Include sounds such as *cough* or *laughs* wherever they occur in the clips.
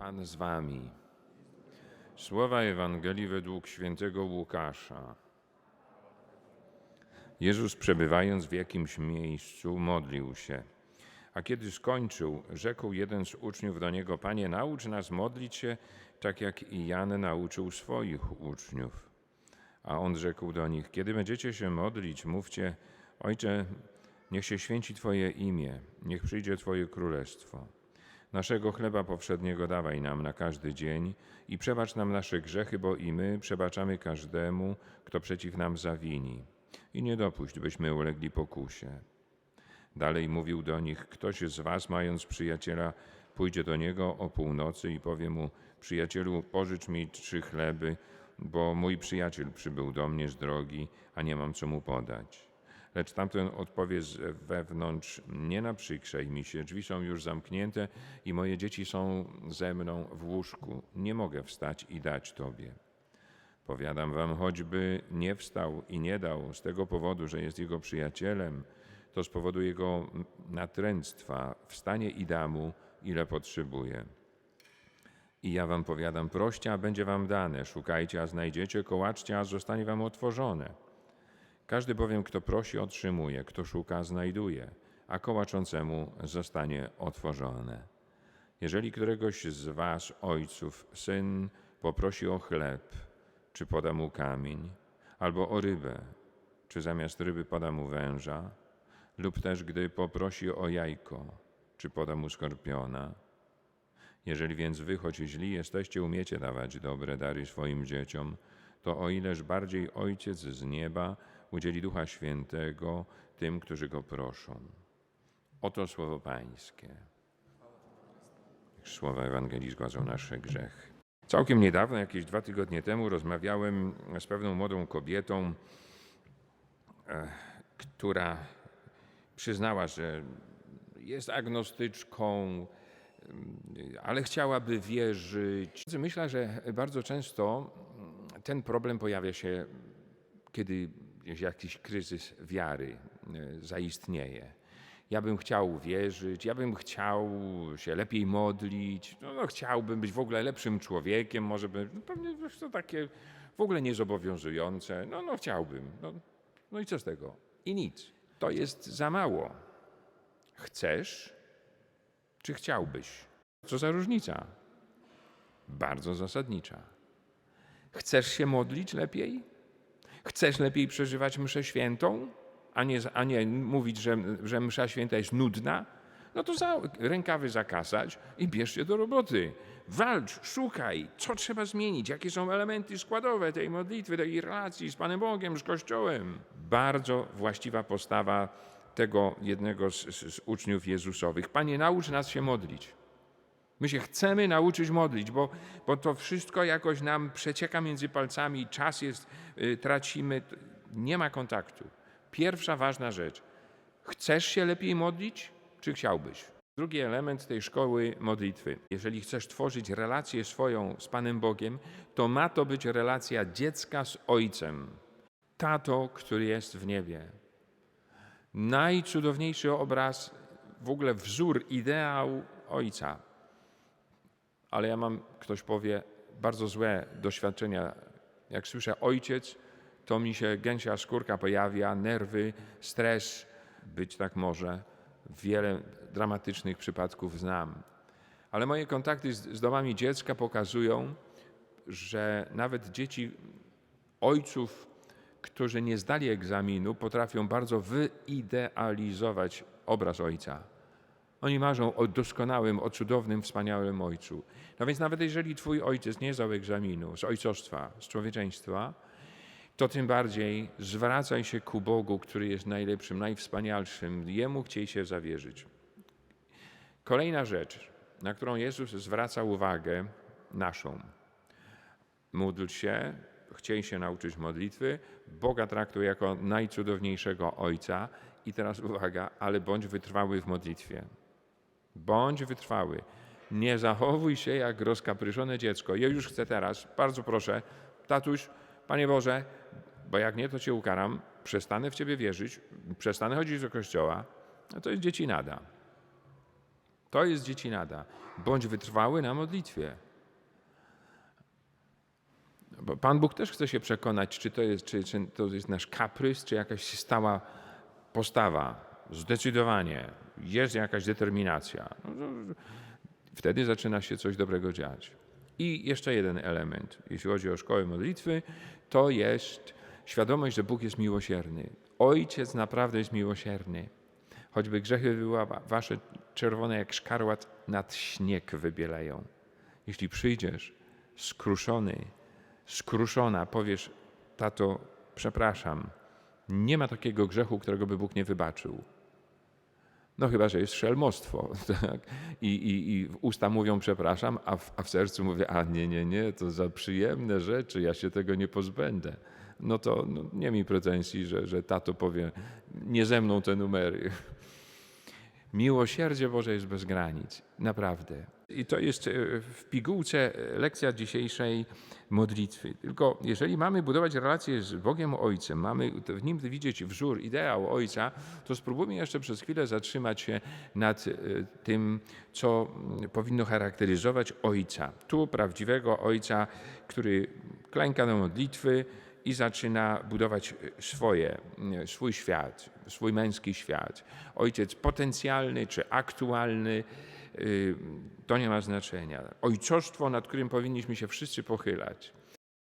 Pan z wami. Słowa Ewangelii według świętego Łukasza. Jezus przebywając w jakimś miejscu modlił się. A kiedy skończył, rzekł jeden z uczniów do niego: Panie, naucz nas modlić się, tak jak i Jan nauczył swoich uczniów. A on rzekł do nich: Kiedy będziecie się modlić, mówcie: Ojcze, niech się święci Twoje imię, niech przyjdzie Twoje królestwo. Naszego chleba powszedniego dawaj nam na każdy dzień i przebacz nam nasze grzechy, bo i my przebaczamy każdemu, kto przeciw nam zawini. I nie dopuść, byśmy ulegli pokusie. Dalej mówił do nich: Ktoś z was, mając przyjaciela, pójdzie do niego o północy i powie mu: Przyjacielu, pożycz mi trzy chleby, bo mój przyjaciel przybył do mnie z drogi, a nie mam co mu podać. Lecz tamten odpowie z wewnątrz: Nie naprzykrzaj mi się, drzwi są już zamknięte i moje dzieci są ze mną w łóżku. Nie mogę wstać i dać tobie. Powiadam wam, choćby nie wstał i nie dał z tego powodu, że jest jego przyjacielem, to z powodu jego natręctwa wstanie i da mu, ile potrzebuje. I ja wam powiadam, proście, a będzie wam dane, szukajcie, a znajdziecie, kołaczcie, a zostanie wam otworzone. Każdy bowiem, kto prosi, otrzymuje, kto szuka, znajduje, a kołaczącemu zostanie otworzone. Jeżeli któregoś z was, ojców, syn poprosi o chleb, czy poda mu kamień, albo o rybę, czy zamiast ryby poda mu węża, lub też gdy poprosi o jajko, czy poda mu skorpiona. Jeżeli więc wy, choć źli jesteście, umiecie dawać dobre dary swoim dzieciom, to o ileż bardziej Ojciec z nieba udzieli Ducha Świętego tym, którzy Go proszą. Oto słowo Pańskie. Słowa Ewangelii zgładzą nasze grzechy. Całkiem niedawno, jakieś dwa tygodnie temu, rozmawiałem z pewną młodą kobietą, e, która przyznała, że jest agnostyczką, ale chciałaby wierzyć. Myślę, że bardzo często ten problem pojawia się, kiedy jakiś kryzys wiary e, zaistnieje. Ja bym chciał wierzyć, ja bym chciał się lepiej modlić, no, no chciałbym być w ogóle lepszym człowiekiem, może by, no pewnie to takie w ogóle niezobowiązujące, no, no chciałbym. No, no i co z tego? I nic. To jest za mało. Chcesz, czy chciałbyś? Co za różnica? Bardzo zasadnicza. Chcesz się modlić lepiej? Chcesz lepiej przeżywać mszę świętą, a nie, a nie mówić, że, że msza święta jest nudna? No to za, rękawy zakasać i bierz się do roboty. Walcz, szukaj, co trzeba zmienić, jakie są elementy składowe tej modlitwy, tej relacji z Panem Bogiem, z Kościołem. Bardzo właściwa postawa tego jednego z, z, z uczniów Jezusowych. Panie, naucz nas się modlić. My się chcemy nauczyć modlić, bo, bo to wszystko jakoś nam przecieka między palcami, czas jest, y, tracimy, nie ma kontaktu. Pierwsza ważna rzecz. Chcesz się lepiej modlić, czy chciałbyś? Drugi element tej szkoły modlitwy. Jeżeli chcesz tworzyć relację swoją z Panem Bogiem, to ma to być relacja dziecka z Ojcem. Tato, który jest w niebie. Najcudowniejszy obraz, w ogóle wzór, ideał Ojca ale ja mam, ktoś powie, bardzo złe doświadczenia. Jak słyszę ojciec, to mi się gęsia skórka pojawia, nerwy, stres, być tak może. Wiele dramatycznych przypadków znam. Ale moje kontakty z, z domami dziecka pokazują, że nawet dzieci ojców, którzy nie zdali egzaminu, potrafią bardzo wyidealizować obraz ojca. Oni marzą o doskonałym, o cudownym, wspaniałym ojcu. No więc nawet jeżeli twój ojciec nie zdał egzaminu z ojcostwa, z człowieczeństwa, to tym bardziej zwracaj się ku Bogu, który jest najlepszym, najwspanialszym. Jemu chciej się zawierzyć. Kolejna rzecz, na którą Jezus zwraca uwagę naszą. Módl się, chciej się nauczyć modlitwy, Boga traktuj jako najcudowniejszego Ojca i teraz uwaga, ale bądź wytrwały w modlitwie. Bądź wytrwały. Nie zachowuj się jak rozkapryżone dziecko. Ja już chcę teraz, bardzo proszę, tatuś, Panie Boże, bo jak nie, to Cię ukaram, przestanę w Ciebie wierzyć, przestanę chodzić do kościoła. No to jest dzieci nada. To jest dziecinada. Bądź wytrwały na modlitwie. Bo Pan Bóg też chce się przekonać, czy to jest, czy, czy to jest nasz kaprys, czy jakaś stała postawa, zdecydowanie, jest jakaś determinacja. No, Wtedy zaczyna się coś dobrego dziać. I jeszcze jeden element, jeśli chodzi o szkołę modlitwy, to jest świadomość, że Bóg jest miłosierny. Ojciec naprawdę jest miłosierny. Choćby grzechy były wasze czerwone jak szkarłat, nad śnieg wybielają. Jeśli przyjdziesz skruszony, skruszona, powiesz, tato, przepraszam, nie ma takiego grzechu, którego by Bóg nie wybaczył. No chyba, że jest szelmostwo. *laughs* Tak? I, i, I usta mówią przepraszam, a w, a w sercu mówię, a nie, nie, nie, to za przyjemne rzeczy, ja się tego nie pozbędę. No to no, nie mi pretensji, że, że tato powie, nie ze mną te numery. *laughs* Miłosierdzie Boże jest bez granic, naprawdę. I to jest e, w pigułce e, lekcja dzisiejszej modlitwy. Tylko jeżeli mamy budować relacje z Bogiem Ojcem, mamy w nim widzieć wzór, ideał Ojca, to spróbujmy jeszcze przez chwilę zatrzymać się nad e, tym, co mm, powinno charakteryzować Ojca. Tu prawdziwego Ojca, który klęka do modlitwy, i zaczyna budować swoje, swój świat, swój męski świat. Ojciec potencjalny czy aktualny, to nie ma znaczenia. Ojcostwo, nad którym powinniśmy się wszyscy pochylać.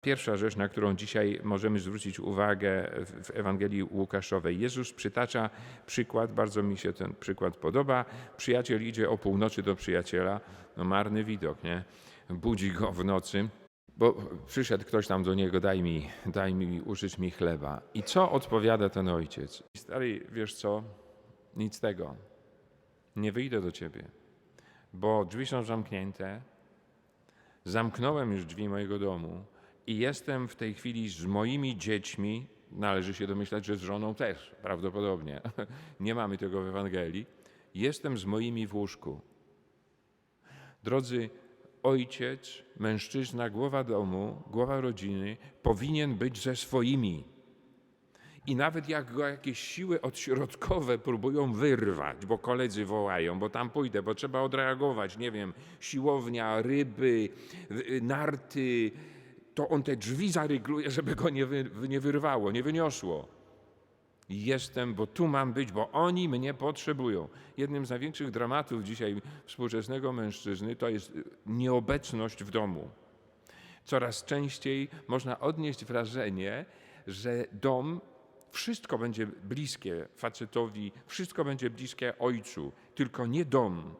Pierwsza rzecz, na którą dzisiaj możemy zwrócić uwagę w Ewangelii Łukaszowej. Jezus przytacza przykład, bardzo mi się ten przykład podoba. Przyjaciel idzie o północy do przyjaciela. No marny widok, nie? Budzi go w nocy. Bo przyszedł ktoś tam do niego, daj mi, daj mi, użyć mi chleba. I co odpowiada ten ojciec? Stary, wiesz co? Nic tego. Nie wyjdę do ciebie, bo drzwi są zamknięte. Zamknąłem już drzwi mojego domu i jestem w tej chwili z moimi dziećmi. Należy się domyślać, że z żoną też, prawdopodobnie. *laughs* Nie mamy tego w Ewangelii. Jestem z moimi w łóżku. Drodzy, ojciec, mężczyzna, głowa domu, głowa rodziny powinien być ze swoimi. I nawet jak go jakieś siły odśrodkowe próbują wyrwać, bo koledzy wołają, bo tam pójdę, bo trzeba odreagować, nie wiem, siłownia, ryby, y, narty, to on te drzwi zarygluje, żeby go nie, wy, nie wyrwało, nie wyniosło. Jestem, bo tu mam być, bo oni mnie potrzebują. Jednym z największych dramatów dzisiaj współczesnego mężczyzny to jest y, nieobecność w domu. Coraz częściej można odnieść wrażenie, że dom, wszystko będzie bliskie facetowi, wszystko będzie bliskie ojcu, tylko nie dom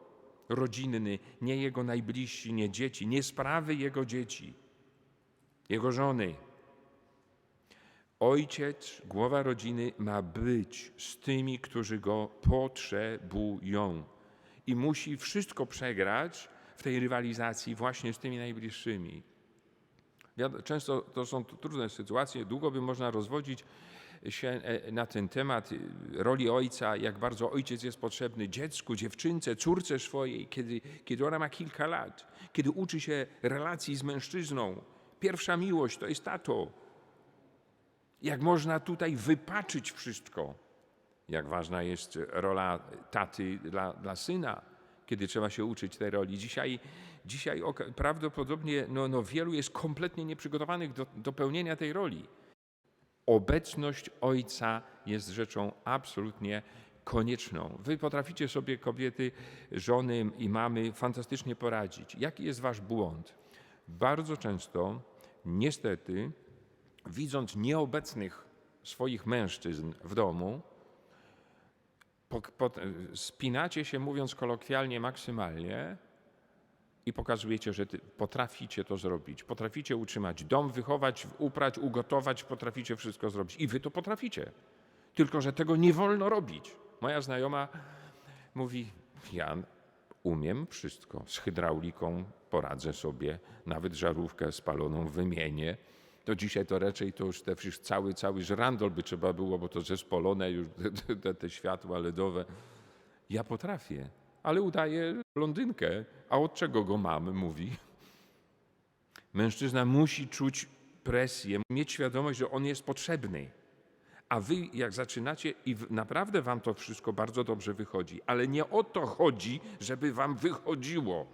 rodzinny, nie jego najbliżsi, nie dzieci, nie sprawy jego dzieci, jego żony. Ojciec, głowa rodziny ma być z tymi, którzy go potrzebują. I musi wszystko przegrać w tej rywalizacji właśnie z tymi najbliższymi. Często to są trudne sytuacje, długo by można rozwodzić się e, na ten temat y, roli ojca, jak bardzo ojciec jest potrzebny dziecku, dziewczynce, córce swojej, kiedy, kiedy ona ma kilka lat, kiedy uczy się relacji z mężczyzną. Pierwsza miłość to jest tato. Jak można tutaj wypaczyć wszystko. Jak ważna jest rola taty dla, dla syna, kiedy trzeba się uczyć tej roli. Dzisiaj, dzisiaj prawdopodobnie no, no wielu jest kompletnie nieprzygotowanych do, do pełnienia tej roli. Obecność ojca jest rzeczą absolutnie konieczną. Wy potraficie sobie, kobiety, żony i mamy, fantastycznie poradzić. Jaki jest wasz błąd? Bardzo często, niestety, widząc nieobecnych swoich mężczyzn w domu, pok- pot- spinacie się, mówiąc kolokwialnie, maksymalnie i pokazujecie, że potraficie to zrobić. Potraficie utrzymać dom, wychować, uprać, ugotować, potraficie wszystko zrobić. I wy to potraficie. Tylko, że tego nie wolno robić. Moja znajoma mówi: Ja umiem wszystko. Z hydrauliką poradzę sobie, nawet żarówkę spaloną wymienię. To dzisiaj to raczej to już te, cały, cały żrandol by trzeba było, bo to zespolone już te, te, te światła LEDowe. Ja potrafię, ale udaję blondynkę. A od czego go mamy, mówi. Mężczyzna musi czuć presję, mieć świadomość, że on jest potrzebny. A wy, jak zaczynacie, i naprawdę wam to wszystko bardzo dobrze wychodzi, ale nie o to chodzi, żeby wam wychodziło.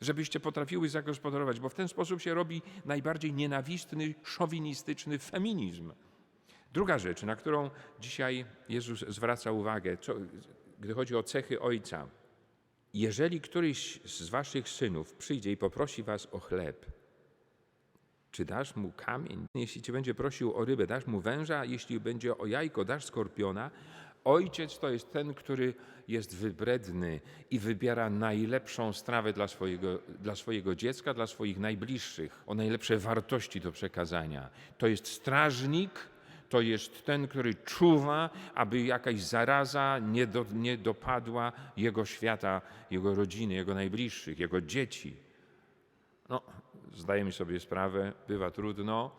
Żebyście potrafiły zagospodarować, bo w ten sposób się robi najbardziej nienawistny, szowinistyczny feminizm. Druga rzecz, na którą dzisiaj Jezus zwraca uwagę, co, gdy chodzi o cechy ojca. Jeżeli któryś z waszych synów przyjdzie i poprosi was o chleb, czy dasz mu kamień? Jeśli cię będzie prosił o rybę, dasz mu węża, jeśli będzie o jajko, dasz skorpiona. Ojciec to jest ten, który jest wybredny i wybiera najlepszą strawę dla swojego, dla swojego dziecka, dla swoich najbliższych, o najlepsze wartości do przekazania. To jest strażnik, to jest ten, który czuwa, aby jakaś zaraza nie, do, nie dopadła jego świata, jego rodziny, jego najbliższych, jego dzieci. No, zdajemy sobie sprawę, bywa trudno,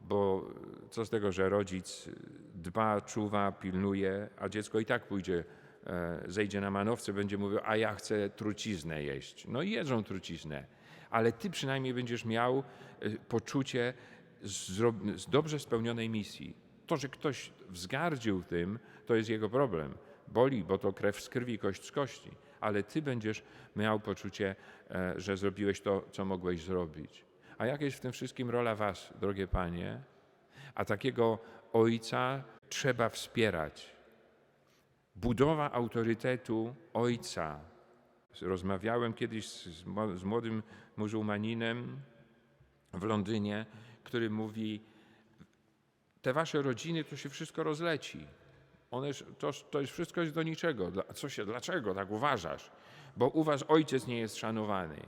bo co z tego, że rodzic dba, czuwa, pilnuje, a dziecko i tak pójdzie, e, zejdzie na manowce, będzie mówił, a ja chcę truciznę jeść. No i jedzą truciznę, ale ty przynajmniej będziesz miał e, poczucie z dobrze spełnionej misji. To, że ktoś wzgardził tym, to jest jego problem. Boli, bo to krew z krwi, kość z kości, ale ty będziesz miał poczucie, e, że zrobiłeś to, co mogłeś zrobić. A jaka jest w tym wszystkim rola was, drogie panie? A takiego ojca trzeba wspierać. Budowa autorytetu ojca. Rozmawiałem kiedyś z, młodym muzułmaninem w Londynie, który mówi: Te wasze rodziny to się wszystko rozleci. One, to, to jest wszystko jest do niczego. Dla- Co się, dlaczego tak uważasz? Bo u was ojciec nie jest szanowany.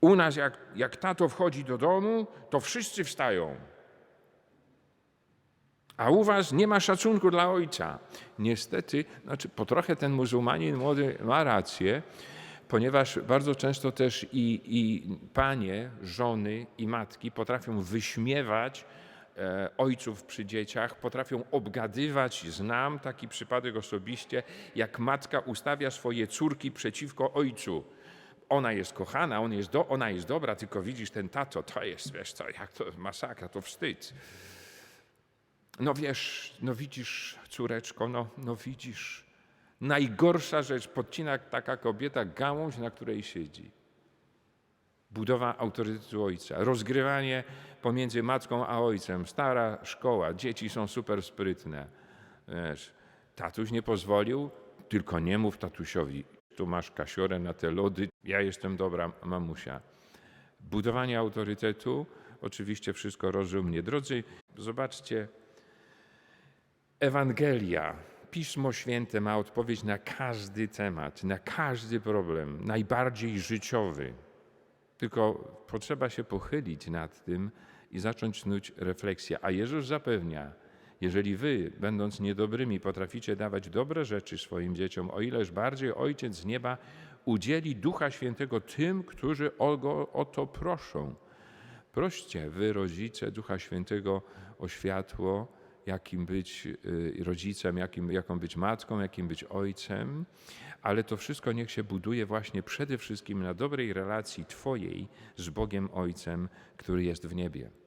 U nas, jak, jak tato wchodzi do domu, to wszyscy wstają. A u was nie ma szacunku dla ojca. Niestety, znaczy po trochę ten muzułmanin młody ma rację, ponieważ bardzo często też i, i panie, żony i matki potrafią wyśmiewać e, ojców przy dzieciach, potrafią obgadywać. Znam taki przypadek osobiście, jak matka ustawia swoje córki przeciwko ojcu. Ona jest kochana, on jest do, ona jest dobra, tylko widzisz ten tato, to jest, wiesz co, jak to masakra, to wstyd. No wiesz, no widzisz, córeczko, no, no widzisz. Najgorsza rzecz, podcina taka kobieta gałąź, na której siedzi. Budowa autorytetu ojca, rozgrywanie pomiędzy matką a ojcem, stara szkoła, dzieci są super sprytne. Wiesz, tatuś nie pozwolił, tylko nie mów tatusiowi, tu masz kasiorę na te lody, ja jestem dobra mamusia. Budowanie autorytetu, oczywiście wszystko rozumnie. Drodzy, zobaczcie, Ewangelia, Pismo Święte ma odpowiedź na każdy temat, na każdy problem, najbardziej życiowy. Tylko potrzeba się pochylić nad tym i zacząć snuć refleksję. A Jezus zapewnia, jeżeli wy, będąc niedobrymi, potraficie dawać dobre rzeczy swoim dzieciom, o ileż bardziej Ojciec z nieba udzieli Ducha Świętego tym, którzy o, go, o to proszą. Proście wy, rodzice, Ducha Świętego o światło, jakim być y, rodzicem, jakim, jaką być matką, jakim być ojcem, ale to wszystko niech się buduje właśnie przede wszystkim na dobrej relacji Twojej z Bogiem Ojcem, który jest w niebie.